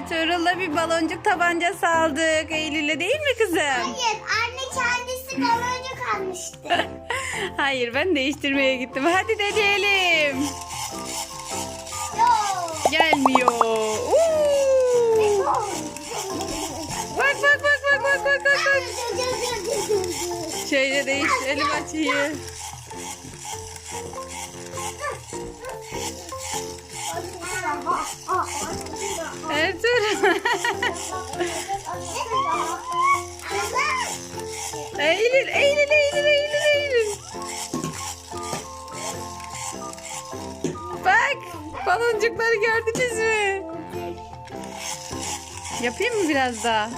Ertuğrul'la bir baloncuk tabancası aldık. Eylül'le değil mi kızım? Hayır anne kendisi baloncuk almıştı. Hayır ben değiştirmeye gittim. Hadi deneyelim. Yok. Gelmiyor. Uuu. Bak bak bak bak bak bak bak. bak. Şöyle değiştirelim açıyı. Eylül, Eylül, Eylül, Eylül, Eylül. Bak, baloncukları gördünüz mü? Yapayım mı biraz daha?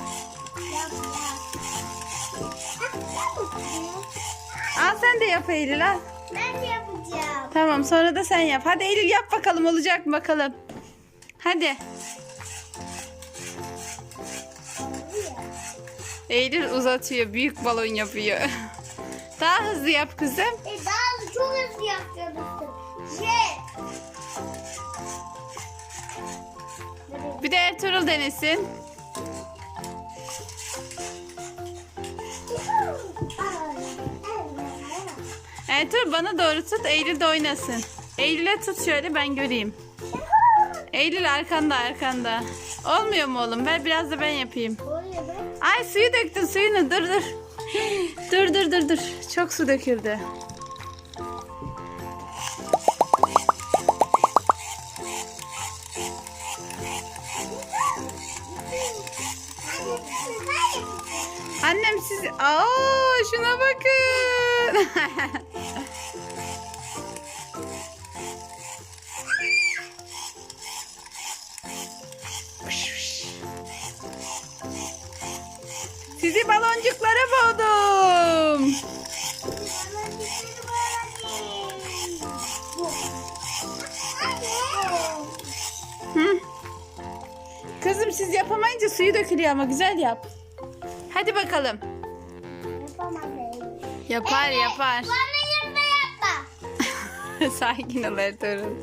Al sen de yap Eylül al. Ben de yapacağım. Tamam sonra da sen yap. Hadi Eylül yap bakalım olacak mı bakalım. Hadi. Eylül uzatıyor. Büyük balon yapıyor. Daha hızlı yap kızım. E daha çok hızlı yapıyorsun. Jet. Bir de Ertuğrul denesin. Ertuğrul bana doğru tut. Eylül de oynasın. Eylül'e tut şöyle ben göreyim. Eylül arkanda arkanda. Olmuyor mu oğlum? Ver biraz da ben yapayım. Ay suyu döktün suyunu. Dur dur. Dur dur dur dur. Çok su döküldü. Annem siz... Aa şuna bakın. Sizi baloncuklara boğdum. Hı. Kızım siz yapamayınca suyu dökülüyor ama güzel yap. Hadi bakalım. Yapar yapar. Bana yapma. Sakin ol Ertuğrul.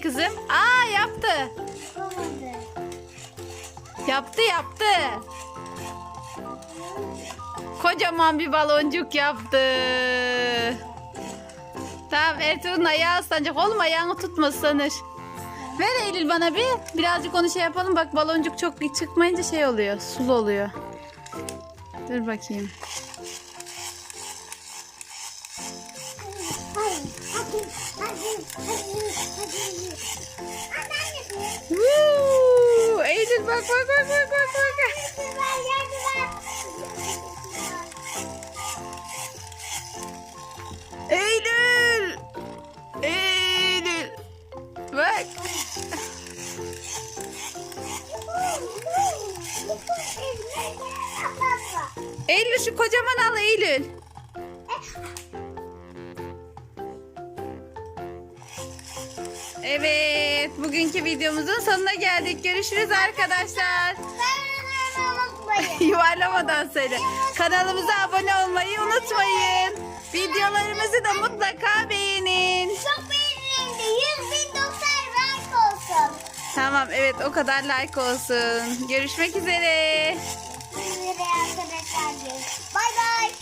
Kızım. Aa yaptı. Yapamadı. Yaptı yaptı. Kocaman bir baloncuk yaptı. Tamam Ertuğrul'un ayağı ıslanacak. Oğlum ayağını tutma ıslanır. Ver Eylül bana bir. Birazcık onu şey yapalım. Bak baloncuk çok çıkmayınca şey oluyor. Sulu oluyor. Dur bakayım. Hayır. Hadi. Hadi. Hadi. Woo! Eylül bak bak bak bak bak bak. Eylül! Eylül! Bak. Eylül şu kocaman al Eylül. Evet, bugünkü videomuzun sonuna geldik. Görüşürüz arkadaşlar. Yuvarlamadan söyle. Kanalımıza abone olmayı unutmayın. Videolarımızı da mutlaka beğenin. Çok beğenin de 100.090 like olsun. Tamam evet o kadar like olsun. Görüşmek üzere. Görüşmek üzere arkadaşlar. Bay bay.